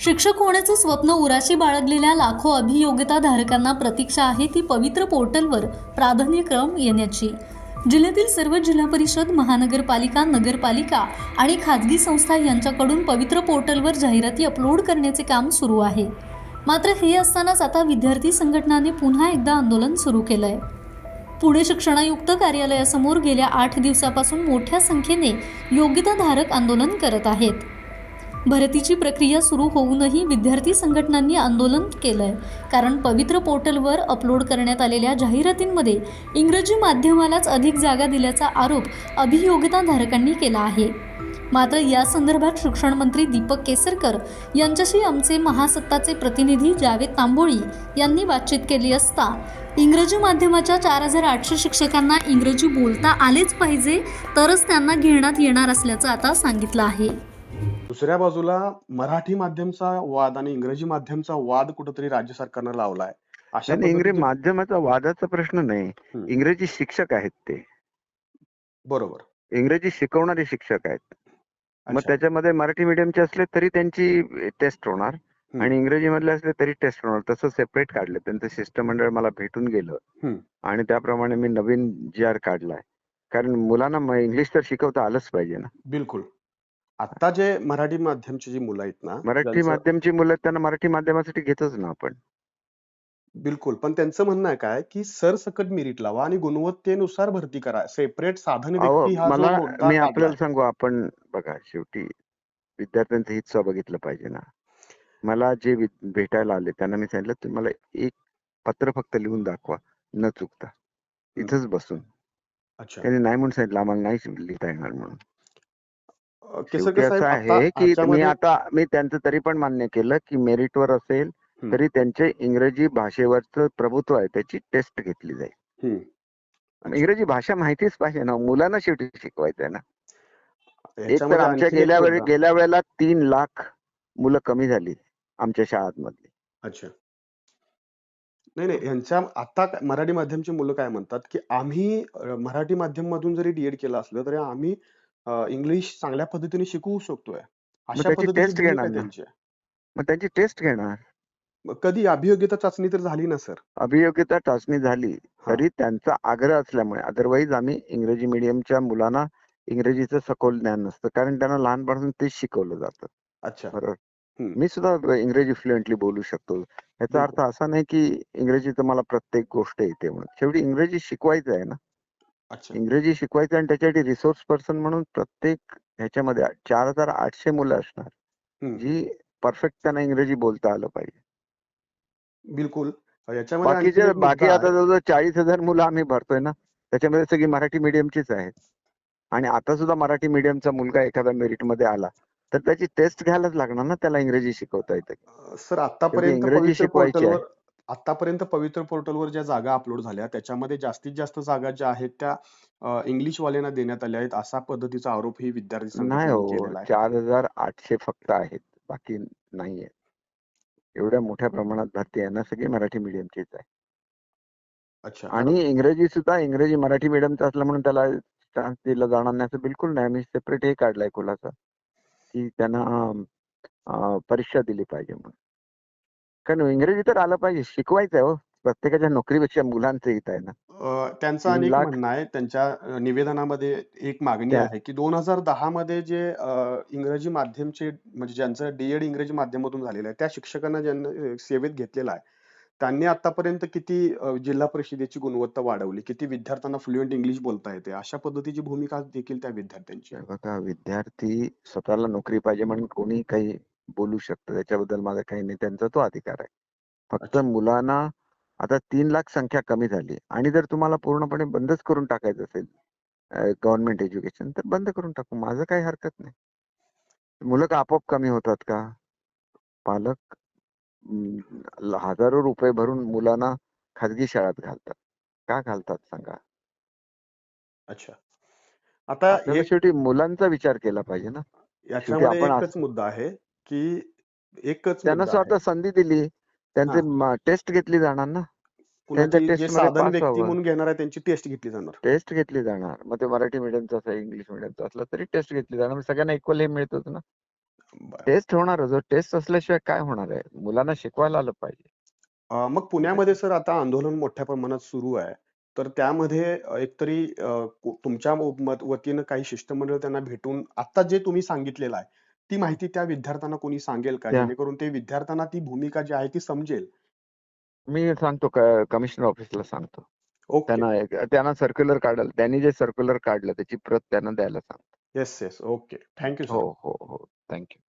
शिक्षक होण्याचं स्वप्न उराशी बाळगलेल्या लाखो अभियोग्यता धारकांना प्रतीक्षा आहे ती पवित्र पोर्टलवर प्राधान्यक्रम येण्याची. जिल्ह्यातील सर्व जिल्हा परिषद महानगरपालिका नगरपालिका आणि खाजगी संस्था यांच्याकडून पवित्र पोर्टलवर जाहिराती अपलोड करण्याचे काम सुरू आहे. मात्र हे असतानाच आता विद्यार्थी संघटनाने पुन्हा एकदा आंदोलन सुरू केलंय. पुणे शिक्षणायुक्त कार्यालयासमोर गेल्या आठ दिवसापासून मोठ्या संख्येने योग्यताधारक आंदोलन करत आहेत. भरतीची प्रक्रिया सुरू होऊनही विद्यार्थी संघटनांनी आंदोलन केलंय. कारण पवित्र पोर्टलवर अपलोड करण्यात आलेल्या जाहिरातींमध्ये इंग्रजी माध्यमालाच अधिक जागा दिल्याचा आरोप अभियोग्यताधारकांनी केला आहे. मात्र या संदर्भात शिक्षण मंत्री दीपक केसरकर यांच्याशी आमचे महासत्ताचे प्रतिनिधी जावेद तांबोळी यांनी बातचीत केली असता इंग्रजी माध्यमाच्या चार हजार आठशे शिक्षकांना इंग्रजी बोलता आलेच पाहिजे तरच त्यांना घेण्यात येणार असल्याचं आता सांगितलं आहे. दुसऱ्या बाजूला मराठी माध्यमचा वाद आणि इंग्रजी माध्यमचा वाद कुठेतरी राज्य सरकारनं लावलाय. अशा इंग्रजी माध्यमाचा वादाचा प्रश्न नाही. इंग्रजी शिक्षक आहेत ते. बरोबर. इंग्रजी शिकवणारे शिक्षक आहेत. मग. त्याच्यामध्ये मराठी मीडियमचे असले तरी त्यांची टेस्ट होणार. आणि इंग्रजी मधले असले तरी टेस्ट होणार. तसं सेपरेट काढलं. त्यांचं शिष्टमंडळ मला भेटून गेलं. आणि त्याप्रमाणे मी नवीन जी आर काढलाय. कारण मुलांना इंग्लिश तर शिकवता आलंच पाहिजे ना. बिलकुल. आता जे मराठी माध्यमची जी मुलं आहेत ना मराठी माध्यमची मुलं आहेत, त्यांना मराठी माध्यमासाठी घेतोच ना आपण. बिलकुल पण त्यांचं म्हणणं आहे काय की सरसकट मेरिट लावा आणि गुणवत्तेनुसार भरती करा. सेपरेट साधन अहो व्यक्ती हा जो मला मुद्दा मी काढलाय. आपल्याला सांगू आपण बघा शेवटी विद्यार्थ्यांचं हित बघितलं पाहिजे ना. मला जे वि- भेटायला आले त्यांना मी सांगितलं तुम्ही मला एक पत्र फक्त लिहून दाखवा न चुकता. इथंच बसून. अच्छा. त्यांनी नाही म्हणून सांगितलं आम्हाला नाही लिहिता येणार म्हणून. आता आहे की मी आता मी त्यांचं तरी पण मान्य केलं की मेरिटवर असेल. तरी त्यांचे इंग्रजी भाषेवरचं प्रभुत्व आहे त्याची टेस्ट घेतली जाईल. इंग्रजी भाषा माहितीच पाहिजे ना मुलांना शेवटी शिकवायचं आहे ना एक तर आमच्या गेल्या वेळी गेल्या वेळेला तीन लाख मुलं कमी झाली आमच्या शाळांमधली अच्छा नाही नाही यांच्या आता मराठी माध्यमची मुलं काय म्हणतात की आम्ही मराठी माध्यम मधून जरी डीएड केलं असलं तरी आम्ही इंग्लिश चांगल्या पद्धतीने शिकवू शकतोय. अशा टेस्ट घेणार. त्यांची. मग त्यांची टेस्ट घेणार. कधी अभियोग्यता चाचणी तर झाली ना सर? अभियोग्यता चाचणी झाली. तरी त्यांचा आग्रह असल्यामुळे. अदरवाईज आम्ही इंग्रजी मीडियमच्या मुलांना इंग्रजीचं सखोल ज्ञान नसतं. कारण त्यांना लहानपासून तेच शिकवलं जातं. अच्छा. बरोबर. मी सुद्धा इंग्रजी फ्लुएंटली बोलू शकतो. याचा अर्थ असा नाही की इंग्रजीचं मला प्रत्येक गोष्ट येते म्हणून. शेवटी इंग्रजी शिकवायचं आहे ना. इंग्रजी शिकवायचं आणि त्याच्यासाठी रिसोर्स पर्सन म्हणून प्रत्येक ह्याच्यामध्ये चार हजार आठशे मुलं असणार. जी परफेक्ट त्यांना इंग्रजी बोलता आलं पाहिजे बिलकुल बाकीचे बाकी आता. जवळजवळ चाळीस हजार मुलं आम्ही भरतोय ना त्याच्यामध्ये सगळी मराठी मीडियमचीच आहेत आणि आता सुद्धा मराठी मीडियमचा मुलगा एखादा मेरिटमध्ये आला तर त्याची टेस्ट घ्यायलाच लागणार ना त्याला इंग्रजी शिकवता येते सर आतापर्यंत इंग्रजी शिकवायची आहे. आतापर्यंत पवित्र पोर्टलवर ज्या जागा अपलोड झाल्या त्याच्यामध्ये जास्तीत जास्त जागा ज्या आहेत त्या अ, इंग्लिश वाल्यांना देण्यात आल्या आहेत असा पद्धतीचा आरोप ही विद्यार्थी नाही संघटनेने हो चार हजार आठशे फक्त आहेत बाकी नाहीये एवढ्या मोठ्या प्रमाणात भरती आहे ना सगळी मराठी मीडियमचीच आहे. अच्छा आणि इंग्रजी सुद्धा इंग्रजी मराठी मीडियमचं असलं म्हणून त्याला चान्स दिला जाणार नाही असं बिलकुल नाही. आम्ही सेपरेट हे काढलाय खुलासा की त्यांना परीक्षा दिली पाहिजे म्हणून. कारण इंग्रजी तर आलं पाहिजे. शिकवायचं आहे हो. प्रत्येकाच्या नोकरीपेक्षा मुलांचं हित आहे ना. त्यांचं लाख- म्हणणं आहे त्यांच्या निवेदनामध्ये एक मागणी आहे की दोन हजार दहा मध्ये जे इंग्रजी माध्यमचे म्हणजे ज्यांचं डीएड इंग्रजी माध्यमातून झालेलं आहे त्या शिक्षकांना ज्यांना सेवेत घेतलेलं आहे त्यांनी आतापर्यंत किती जिल्हा परिषदेची गुणवत्ता वाढवली किती विद्यार्थ्यांना फ्लुएंट इंग्लिश बोलता येते अशा पद्धतीची भूमिका देखील त्या विद्यार्थ्यांची आहे. तर बघा विद्यार्थी स्वतःला नोकरी पाहिजे म्हणून कोणी काही बोलू शकतं. त्याच्याबद्दल माझा काही नाही. त्यांचा तो अधिकार आहे. फक्त. मुलांना आता तीन लाख संख्या कमी झाली आणि जर तुम्हाला पूर्णपणे बंदच करून टाकायचं असेल गव्हर्नमेंट एज्युकेशन तर बंद करून टाकू. माझं काही हरकत नाही. मुलं का आपोआप कमी होतात का? पालक हजारो रुपये भरून मुलांना खाजगी शाळेत घालतात. का घालतात सांगा? अच्छा. आता शेवटी मुलांचा विचार केला पाहिजे ना. याच्यामध्ये एकच मुद्दा आहे. की एकच त्यांना मुद्दा आहे. स्वतः संधी दिली त्यांचे टेस्ट घेतली जाणार ना कुणाची त्यांच्या जे test मध्ये साधन pass व्यक्ती व्हावं. म्हणून घेणार आहे त्यांची टेस्ट घेतली जाणार टेस्ट घेतली जाणार मग ते मराठी मीडियमचं असेल इंग्लिश मीडियमचं असलं तरी टेस्ट घेतली जाणार मग सगळ्यांना इक्वल हे मिळतच ना बरं. टेस्ट होणारच. टेस्ट असल्याशिवाय काय होणार आहे मुलांना शिकवायला आलं पाहिजे अ, मग पुण्यामध्ये सर आता आंदोलन मोठ्या प्रमाणात सुरू आहे. तर त्यामध्ये अ, एकतरी अ, कु तुमच्या मत वतीनं काही शिष्टमंडळ त्यांना भेटून आता जे तुम्ही सांगितलेलं आहे, ती माहिती त्या विद्यार्थ्यांना कोणी सांगेल का? त्या जेणेकरून ते विद्यार्थ्यांना ती भूमिका जी आहे ती समजेल? मी सांगतो कमिशनर ऑफिसला सांगतो. ओके. त्यांना एक त्यांना सर्क्युलर काढलं त्यांनी जे सर्क्युलर काढलं त्याची प्रत त्यांना द्यायला सांगतो. Yes, yes. Okay. Thank you sir. हो, हो, हो. Thank you.